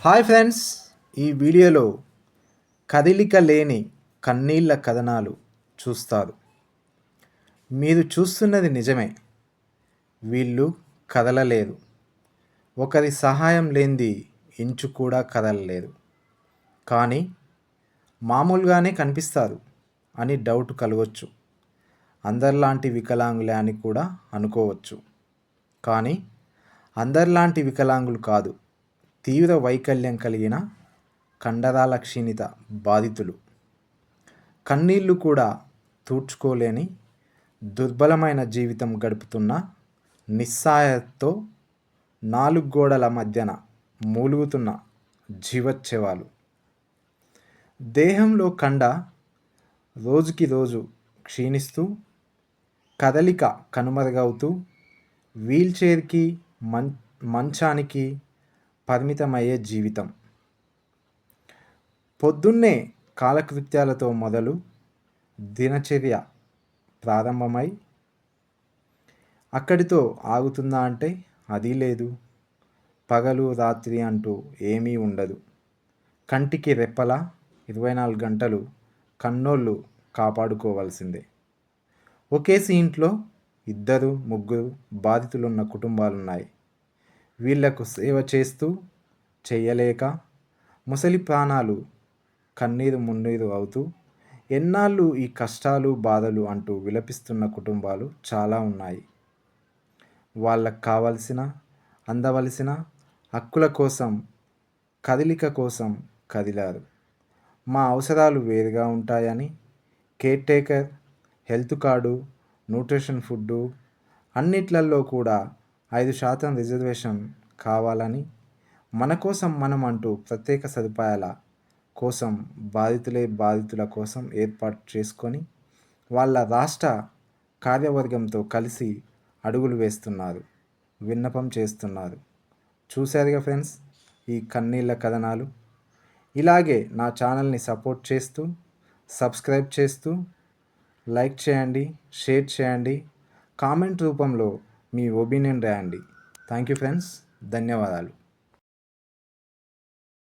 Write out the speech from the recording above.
Hi friends ఈ వీడియోలో కదిలిక లేని కన్నీళ్ళ కథనాలు చూస్తారు. మీరు చూస్తున్నది నిజమే. వీళ్ళు కదలలేదు. ఒకరి సహాయం లేనిది ఇంచు కూడా కదలలేదు. కానీ మామూలుగానే కనిపిస్తారు అని డౌట్ కలగవచ్చు అందరిలాంటి వికలాంగులే అని కూడా అనుకోవచ్చు. కానీ అందరిలాంటి వికలాంగులు కాదు. తీవ్ర వైకల్యం కలిగిన కండరాల క్షీణిత బాధితులు. కన్నీళ్ళు కూడా తూడ్చుకోలేని దుర్బలమైన జీవితం గడుపుతున్న నిస్సాయతో నాలుగు గోడల మధ్యన మూలుగుతున్న జీవచ్చేవాలు. దేహంలో కండ రోజుకి రోజు క్షీణిస్తూ కదలిక కనుమరుగవుతూ వీల్చైర్కి మం మంచానికి పరిమితమయ్యే జీవితం. పొద్దున్నే కాలకృత్యాలతో మొదలు దినచర్య ప్రారంభమై అక్కడితో ఆగుతుందా అంటే అది లేదు. పగలు రాత్రి అంటూ ఏమీ ఉండదు. కంటికి రెప్పల ఇరవై నాలుగు గంటలు కన్నోళ్ళు కాపాడుకోవాల్సిందే. ఒకేసి ఇంట్లో ఇద్దరు ముగ్గురు బాధితులున్న కుటుంబాలున్నాయి. వీళ్ళకు సేవ చేస్తూ చేయలేక ముసలి ప్రాణాలు కన్నీరు మున్నీరు అవుతూ ఎన్నాళ్ళు ఈ కష్టాలు బాధలు అంటూ విలపిస్తున్న కుటుంబాలు చాలా ఉన్నాయి. వాళ్ళకు కావలసిన అందవలసిన హక్కుల కోసం కదలిక కోసం కదిలారు. మా అవసరాలు వేరుగా ఉంటాయని caretaker health card nutrition food అన్నిట్లల్లో కూడా ఐదు శాతం రిజర్వేషన్ కావాలని మన కోసం మనం అంటూ ప్రత్యేక సదుపాయాల కోసం బాధితులే బాధితుల కోసం ఏర్పాటు చేసుకొని వాళ్ళ రాష్ట్ర కార్యవర్గంతో కలిసి అడుగులు వేస్తున్నారు విన్నపం చేస్తున్నారు. చూశారుగా ఫ్రెండ్స్ ఈ కన్నీళ్ళ కథనాలు? ఇలాగే నా ఛానల్ని సపోర్ట్ చేస్తూ సబ్స్క్రైబ్ చేస్తూ లైక్ చేయండి షేర్ చేయండి. కామెంట్ రూపంలో మీ ఒపీనియన్ రాయండి. Thank you friends. ధన్యవాదాలు.